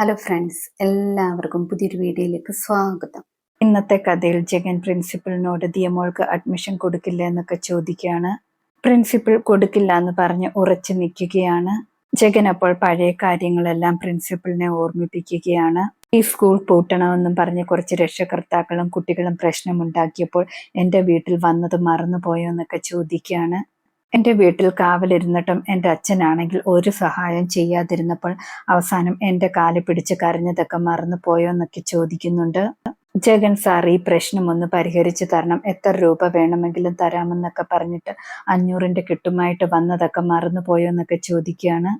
Hello friends എല്ലാവർക്കും പുതിയൊരു വീഡിയോയിലേക്ക് സ്വാഗതം. ഇന്നത്തെ കഥയിൽ ജഗൻ പ്രിൻസിപ്പളിനോട് ദിയമോൾക്ക് അഡ്മിഷൻ കൊടുക്കില്ല എന്നൊക്കെ ചോദിക്കുകയാണ്. പ്രിൻസിപ്പൽ കൊടുക്കില്ല എന്ന് പറഞ്ഞ് ഉറച്ചു നിൽക്കുകയാണ്. ജഗൻ അപ്പോൾ പഴയ കാര്യങ്ങളെല്ലാം പ്രിൻസിപ്പലിനെ ഓർമ്മിപ്പിക്കുകയാണ്. ഈ സ്കൂൾ പൂട്ടണമെന്നും പറഞ്ഞ് കുറച്ച് രക്ഷകർത്താക്കളും കുട്ടികളും പ്രശ്നമുണ്ടാക്കിയപ്പോൾ എന്റെ വീട്ടിൽ വന്നത് മറന്നുപോയോ എന്നൊക്കെ ചോദിക്കുകയാണ്. എന്റെ വീട്ടിൽ കാവലിരുന്നിട്ടും എന്റെ അച്ഛനാണെങ്കിൽ ഒരു സഹായം ചെയ്യാതിരുന്നപ്പോൾ അവസാനം എന്റെ കാൽ പിടിച്ച് കരഞ്ഞതൊക്കെ മറന്നു പോയോ എന്നൊക്കെ ചോദിക്കുന്നുണ്ട്. ജഗൻ സാർ ഈ പ്രശ്നം ഒന്ന് പരിഹരിച്ചു തരണം. എത്ര രൂപ വേണമെങ്കിലും തരാമെന്നൊക്കെ പറഞ്ഞിട്ട് അഞ്ഞൂറിന്റെ കിട്ടുമായിട്ട് വന്നതൊക്കെ മറന്നു പോയോ എന്നൊക്കെ ചോദിക്കുകയാണ്.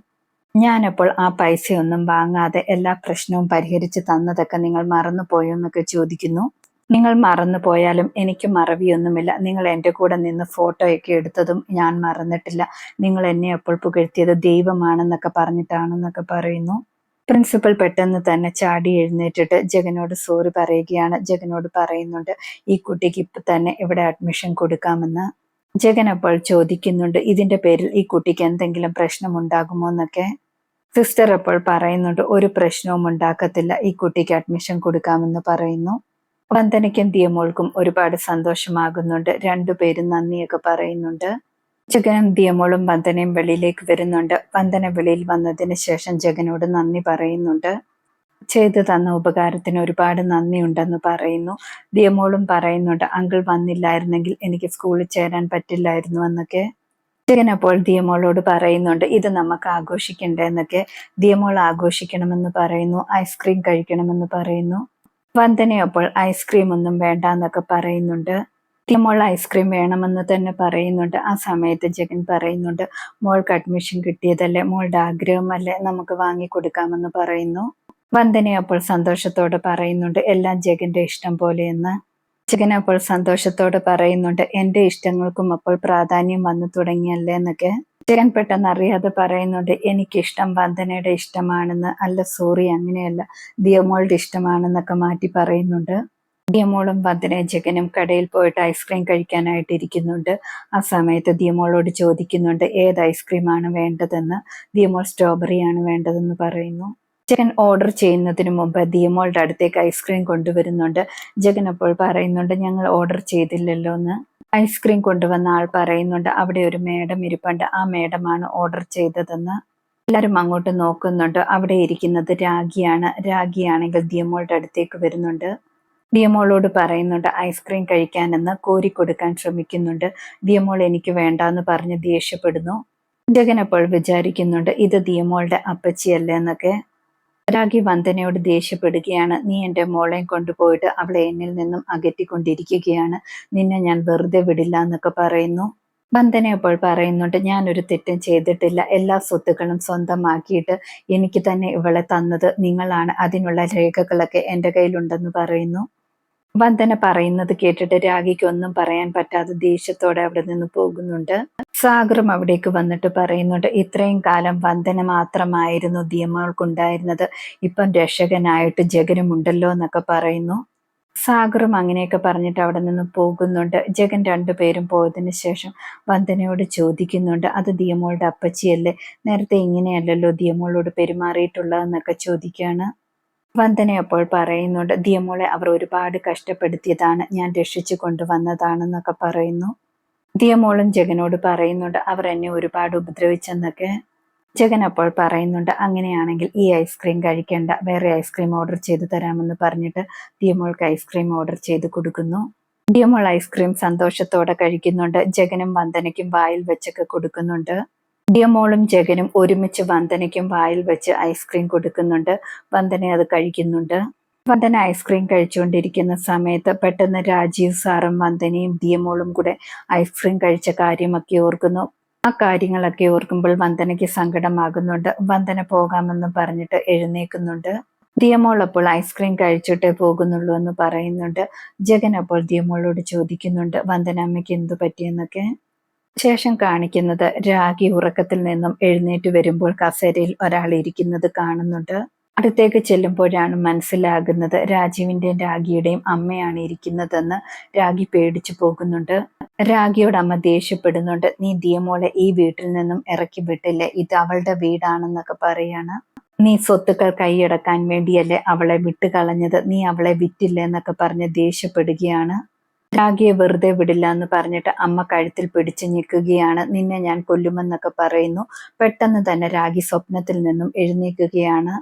ഞാനപ്പോൾ ആ പൈസയൊന്നും വാങ്ങാതെ എല്ലാ പ്രശ്നവും പരിഹരിച്ച് തന്നതൊക്കെ നിങ്ങൾ മറന്നു പോയോ എന്നൊക്കെ ചോദിക്കുന്നു. നിങ്ങൾ മറന്നു പോയാലും എനിക്ക് മറവിയൊന്നുമില്ല. നിങ്ങൾ എന്റെ കൂടെ നിന്ന് ഫോട്ടോയൊക്കെ എടുത്തതും ഞാൻ മറന്നിട്ടില്ല. നിങ്ങൾ എന്നെ അപ്പോൾ പുകഴ്ത്തിയത് ദൈവമാണെന്നൊക്കെ പറഞ്ഞിട്ടാണെന്നൊക്കെ പറയുന്നു. പ്രിൻസിപ്പൽ പെട്ടെന്ന് തന്നെ ചാടി എഴുന്നേറ്റിട്ട് ജഗനോട് സോറി പറയുകയാണ്. ജഗനോട് പറയുന്നുണ്ട് ഈ കുട്ടിക്ക് ഇപ്പം തന്നെ ഇവിടെ അഡ്മിഷൻ കൊടുക്കാമെന്ന്. ജഗൻ അപ്പോൾ ചോദിക്കുന്നുണ്ട് ഇതിന്റെ പേരിൽ ഈ കുട്ടിക്ക് എന്തെങ്കിലും പ്രശ്നം ഉണ്ടാകുമോ എന്നൊക്കെ? സിസ്റ്റർ അപ്പോൾ പറയുന്നുണ്ട് ഒരു പ്രശ്നവും ഉണ്ടാക്കത്തില്ല. ഈ കുട്ടിക്ക് അഡ്മിഷൻ കൊടുക്കാമെന്ന് പറയുന്നു. വന്ദനയ്ക്കും ദിയമോൾക്കും ഒരുപാട് സന്തോഷമാകുന്നുണ്ട്. രണ്ടുപേരും നന്ദിയൊക്കെ പറയുന്നുണ്ട്. ജഗനും ദിയമോളും വന്ദനയും വെളിയിലേക്ക് വരുന്നുണ്ട്. വന്ദന വെളിയിൽ വന്നതിന് ശേഷം ജഗനോട് നന്ദി പറയുന്നുണ്ട്. ചെയ്തു തന്ന ഉപകാരത്തിന് ഒരുപാട് നന്ദിയുണ്ടെന്ന് പറയുന്നു. ദിയമോളും പറയുന്നുണ്ട് അങ്കിൾ വന്നില്ലായിരുന്നെങ്കിൽ എനിക്ക് സ്കൂളിൽ ചേരാൻ പറ്റില്ലായിരുന്നു എന്നൊക്കെ. ജഗൻ അപ്പോൾ ദിയമോളോട് പറയുന്നുണ്ട് ഇത് നമുക്ക് ആഘോഷിക്കണ്ടേ എന്നൊക്കെ. ദിയമോൾ ആഘോഷിക്കണമെന്ന് പറയുന്നു ഐസ്ക്രീം കഴിക്കണമെന്ന് പറയുന്നു. വന്ദന അപ്പോൾ ഐസ്ക്രീം ഒന്നും വേണ്ട എന്നൊക്കെ പറയുന്നുണ്ട്. മോൾ ഐസ്ക്രീം വേണമെന്ന് തന്നെ പറയുന്നുണ്ട്. ആ സമയത്ത് ജഗൻ പറയുന്നുണ്ട് മോൾക്ക് അഡ്മിഷൻ കിട്ടിയതല്ലേ മോളുടെ ആഗ്രഹമല്ലേ നമുക്ക് വാങ്ങി കൊടുക്കാമെന്ന് പറയുന്നു. വന്ദന അപ്പോൾ സന്തോഷത്തോടെ പറയുന്നുണ്ട് എല്ലാം ജഗന്റെ ഇഷ്ടം പോലെയെന്ന്. ജഗൻ അപ്പോൾ സന്തോഷത്തോടെ പറയുന്നുണ്ട് എന്റെ ഇഷ്ടങ്ങൾക്കും അപ്പോൾ പ്രാധാന്യം വന്നു തുടങ്ങിയല്ലേ എന്നൊക്കെ ജഗൻ പെട്ടെന്ന് അറിയാതെ പറയുന്നുണ്ട് എനിക്കിഷ്ടം വന്ദനയുടെ ഇഷ്ടമാണെന്ന്. അല്ല സോറി അങ്ങനെയല്ല. ദിയമോളുടെ ഇഷ്ടമാണെന്നൊക്കെ മാറ്റി പറയുന്നുണ്ട്. ദിയമോളും വന്ദനയും ജഗനും കടയിൽ പോയിട്ട് ഐസ്ക്രീം കഴിക്കാനായിട്ട് ഇരിക്കുന്നുണ്ട്. ആ സമയത്ത് ദിയമോളോട് ചോദിക്കുന്നുണ്ട് ഏത് ഐസ്ക്രീമാണ് വേണ്ടതെന്ന്? ദിയമോൾ സ്ട്രോബെറിയാണ് വേണ്ടതെന്ന് പറയുന്നു. ജഗൻ ഓർഡർ ചെയ്യുന്നതിന് മുമ്പ് ദിയമോളുടെ അടുത്തേക്ക് ഐസ്ക്രീം കൊണ്ടുവരുന്നുണ്ട്. ജഗൻ അപ്പോൾ പറയുന്നുണ്ട് ഞങ്ങൾ ഓർഡർ ചെയ്തില്ലല്ലോ എന്ന്. ഐസ്ക്രീം കൊണ്ടുവന്ന ആൾ പറയുന്നുണ്ട് അവിടെ ഒരു മേഡം ഇരിപ്പുണ്ട്. ആ മേഡമാണ് ഓർഡർ ചെയ്തതെന്ന്. എല്ലാവരും അങ്ങോട്ട് നോക്കുന്നുണ്ട്. അവിടെ ഇരിക്കുന്നത് രാഗിയാണ്. രാഗിയാണെങ്കിൽ ദിയമോളുടെ അടുത്തേക്ക് വരുന്നുണ്ട്. ദിയമോളോട് പറയുന്നുണ്ട് ഐസ്ക്രീം കഴിക്കാനെന്ന് കോരി കൊടുക്കാൻ ശ്രമിക്കുന്നുണ്ട്. ദിയമോൾ എനിക്ക് വേണ്ടാന്ന് പറഞ്ഞ് ദേഷ്യപ്പെടുന്നു. ജഗൻ അപ്പോൾ വിചാരിക്കുന്നുണ്ട് ഇത് ദിയമോളുടെ അപ്പച്ചിയല്ലേ എന്നൊക്കെ. രാഗി വന്ദനയോട് ദേഷ്യപ്പെടുകയാണ്. നീ എന്റെ മോളെ കൊണ്ടുപോയിട്ട് അവളെ എന്നിൽ നിന്നും അകറ്റിക്കൊണ്ടിരിക്കുകയാണ്. നിന്നെ ഞാൻ വെറുതെ വിടില്ല എന്നൊക്കെ പറയുന്നു. വന്ദന അപ്പോൾ പറയുന്നുണ്ട് ഞാനൊരു തെറ്റും ചെയ്തിട്ടില്ല. എല്ലാ സ്വത്തുക്കളും സ്വന്തമാക്കിയിട്ട് എനിക്ക് തന്നെ ഇവളെ തന്നത് നിങ്ങളാണ്. അതിനുള്ള രേഖകളൊക്കെ എന്റെ കയ്യിലുണ്ടെന്ന് പറയുന്നു. വന്ദന പറയുന്നത് കേട്ടിട്ട് രാഗിക്ക് ഒന്നും പറയാൻ പറ്റാതെ ദേഷ്യത്തോടെ അവിടെ നിന്ന് പോകുന്നുണ്ട്. സാഗറും അവിടേക്ക് വന്നിട്ട് പറയുന്നുണ്ട് ഇത്രയും കാലം വന്ദന മാത്രമായിരുന്നു ദിയമകൾക്കുണ്ടായിരുന്നത് ഇപ്പം രക്ഷകനായിട്ട് ജഗനുമുണ്ടല്ലോ എന്നൊക്കെ പറയുന്നു. സാഗറും അങ്ങനെയൊക്കെ പറഞ്ഞിട്ട് അവിടെ നിന്ന് പോകുന്നുണ്ട്. ജഗൻ രണ്ടുപേരും പോയതിന് ശേഷം വന്ദനയോട് ചോദിക്കുന്നുണ്ട് അത് ദിയമോളുടെ അപ്പച്ചിയല്ലേ? നേരത്തെ ഇങ്ങനെയല്ലല്ലോ ദിയമോളോട് പെരുമാറിയിട്ടുള്ളതെന്നൊക്കെ ചോദിക്കുകയാണ്. വന്ദന അപ്പോൾ പറയുന്നുണ്ട് ദിയമോളെ അവർ ഒരുപാട് കഷ്ടപ്പെടുത്തിയതാണ്. ഞാൻ രക്ഷിച്ചു കൊണ്ടുവന്നതാണെന്നൊക്കെ പറയുന്നു. ദിയമോളും ജഗനോട് പറയുന്നുണ്ട് അവർ എന്നെ ഒരുപാട് ഉപദ്രവിച്ചെന്നൊക്കെ ജഗൻ അപ്പോൾ പറയുന്നുണ്ട്. അങ്ങനെയാണെങ്കിൽ ഈ ഐസ്ക്രീം കഴിക്കേണ്ട. വേറെ ഐസ്ക്രീം ഓർഡർ ചെയ്തു തരാമെന്ന് പറഞ്ഞിട്ട് ദിയമോൾക്ക് ഐസ്ക്രീം ഓർഡർ ചെയ്ത് കൊടുക്കുന്നു. ദിയമോൾ ഐസ്ക്രീം സന്തോഷത്തോടെ കഴിക്കുന്നുണ്ട്. ജഗനും വന്ദനയ്ക്കും വായിൽ വെച്ചൊക്കെ കൊടുക്കുന്നുണ്ട്. ഡിയമോളും ജഗനും ഒരുമിച്ച് വന്ദനയ്ക്കും വായിൽ വെച്ച് ഐസ്ക്രീം കൊടുക്കുന്നുണ്ട്. വന്ദന അത് കഴിക്കുന്നുണ്ട്. വന്ദന ഐസ്ക്രീം കഴിച്ചുകൊണ്ടിരിക്കുന്ന സമയത്ത് പെട്ടെന്ന് രാജീവ് സാറും വന്ദനയും ദിയമോളും കൂടെ ഐസ്ക്രീം കഴിച്ച കാര്യമൊക്കെ ഓർക്കുന്നു. ആ കാര്യങ്ങളൊക്കെ ഓർക്കുമ്പോൾ വന്ദനയ്ക്ക് സങ്കടമാകുന്നുണ്ട്. വന്ദന പോകാമെന്ന് പറഞ്ഞിട്ട് എഴുന്നേക്കുന്നുണ്ട് ദിയമോൾ അപ്പോൾ ഐസ്ക്രീം കഴിച്ചിട്ടേ പോകുന്നുള്ളൂ എന്ന് പറയുന്നുണ്ട്. ജഗൻ അപ്പോൾ ദിയമോളോട് ചോദിക്കുന്നുണ്ട് വന്ദന അമ്മയ്ക്ക് എന്തു പറ്റിയെന്നൊക്കെ? ശേഷം കാണിക്കുന്നത് രാഗി ഉറക്കത്തിൽ നിന്നും എഴുന്നേറ്റ് വരുമ്പോൾ കസേരയിൽ ഒരാൾ ഇരിക്കുന്നത് കാണുന്നുണ്ട്. അടുത്തേക്ക് ചെല്ലുമ്പോഴാണ് മനസ്സിലാകുന്നത് രാജീവിന്റെയും രാഗിയുടെയും അമ്മയാണ് ഇരിക്കുന്നതെന്ന് രാഗി പേടിച്ചു പോകുന്നുണ്ട്. രാഗിയോട് അമ്മ ദേഷ്യപ്പെടുന്നുണ്ട്. നീ ദിയമോളെ ഈ വീട്ടിൽ നിന്നും ഇറക്കി വിട്ടില്ലേ? ഇത് അവളുടെ വീടാണെന്നൊക്കെ പറയാണ്. നീ സ്വത്തുക്കൾ കൈയടക്കാൻ വേണ്ടിയല്ലേ അവളെ വിട്ടുകളഞ്ഞത്? നീ അവളെ വിറ്റില്ല? എന്നൊക്കെ പറഞ്ഞ് ദേഷ്യപ്പെടുകയാണ്. രാഗിയെ വെറുതെ വിടില്ല എന്ന് പറഞ്ഞിട്ട് അമ്മ കഴുത്തിൽ പിടിച്ചു നിൽക്കുകയാണ് നിന്നെ ഞാൻ കൊല്ലുമെന്നൊക്കെ പറയുന്നു. പെട്ടെന്ന് തന്നെ രാഗി സ്വപ്നത്തിൽ നിന്നും എഴുന്നേൽക്കുകയാണ്.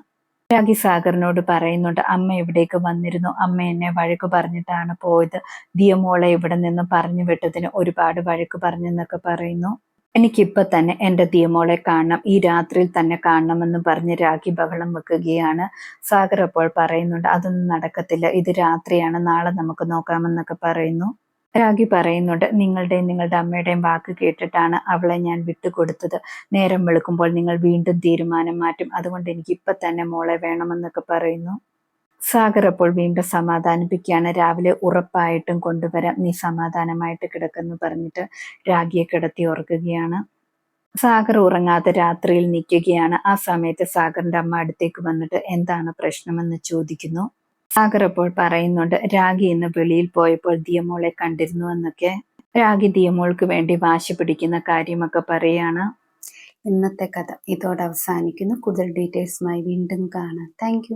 രാഗി സാഗറിനോട് പറയുന്നുണ്ട് അമ്മ ഇവിടേക്ക് വന്നിരുന്നു? അമ്മ എന്നെ വഴക്ക് പറഞ്ഞിട്ടാണ് പോയത്. ദിയമോളെ ഇവിടെ നിന്ന് പറഞ്ഞു വിട്ടതിന് ഒരുപാട് വഴക്ക് പറഞ്ഞെന്നൊക്കെ പറയുന്നു. എനിക്കിപ്പൊ തന്നെ എന്റെ ദിയമോളെ കാണണം. ഈ രാത്രിയിൽ തന്നെ കാണണമെന്ന് പറഞ്ഞ് രാഖി ബഹളം വെക്കുകയാണ്. സാഗർ അപ്പോൾ പറയുന്നുണ്ട് അതൊന്നും നടക്കത്തില്ല. ഇത് രാത്രിയാണ്. നാളെ നമുക്ക് നോക്കാമെന്നൊക്കെ പറയുന്നു. രാഗി പറയുന്നുണ്ട് നിങ്ങളുടെയും നിങ്ങളുടെ അമ്മയുടെയും വാക്ക് കേട്ടിട്ടാണ് അവളെ ഞാൻ വിട്ടുകൊടുത്തത്. നേരം വെളുക്കുമ്പോൾ നിങ്ങൾ വീണ്ടും തീരുമാനം മാറ്റും. അതുകൊണ്ട് എനിക്ക് ഇപ്പൊ തന്നെ മോളെ വേണമെന്നൊക്കെ പറയുന്നു. സാഗർ അപ്പോൾ വീണ്ടും സമാധാനിപ്പിക്കുകയാണ്. രാവിലെ ഉറപ്പായിട്ടും കൊണ്ടുവരാം. നീ സമാധാനമായിട്ട് കിടക്കെന്ന് പറഞ്ഞിട്ട് രാഗിയെ കിടത്തി ഉറക്കുകയാണ്. സാഗർ ഉറങ്ങാതെ രാത്രിയിൽ നിൽക്കുകയാണ്. ആ സമയത്ത് സാഗറിന്റെ അമ്മ അടുത്തേക്ക് വന്നിട്ട് എന്താണ് പ്രശ്നമെന്ന് ചോദിക്കുന്നു? സാഗർ അപ്പോൾ പറയുന്നുണ്ട് രാഗി ഇന്ന് വെളിയിൽ പോയപ്പോൾ ദിയമോളെ കണ്ടിരുന്നു എന്നൊക്കെ. രാഗി ദിയമോൾക്ക് വേണ്ടി വാശി പിടിക്കുന്ന കാര്യമൊക്കെ പറയാണ്. ഇന്നത്തെ കഥ ഇതോടെ അവസാനിക്കുന്നു. കൂടുതൽ ഡീറ്റെയിൽസുമായി വീണ്ടും കാണാം. താങ്ക്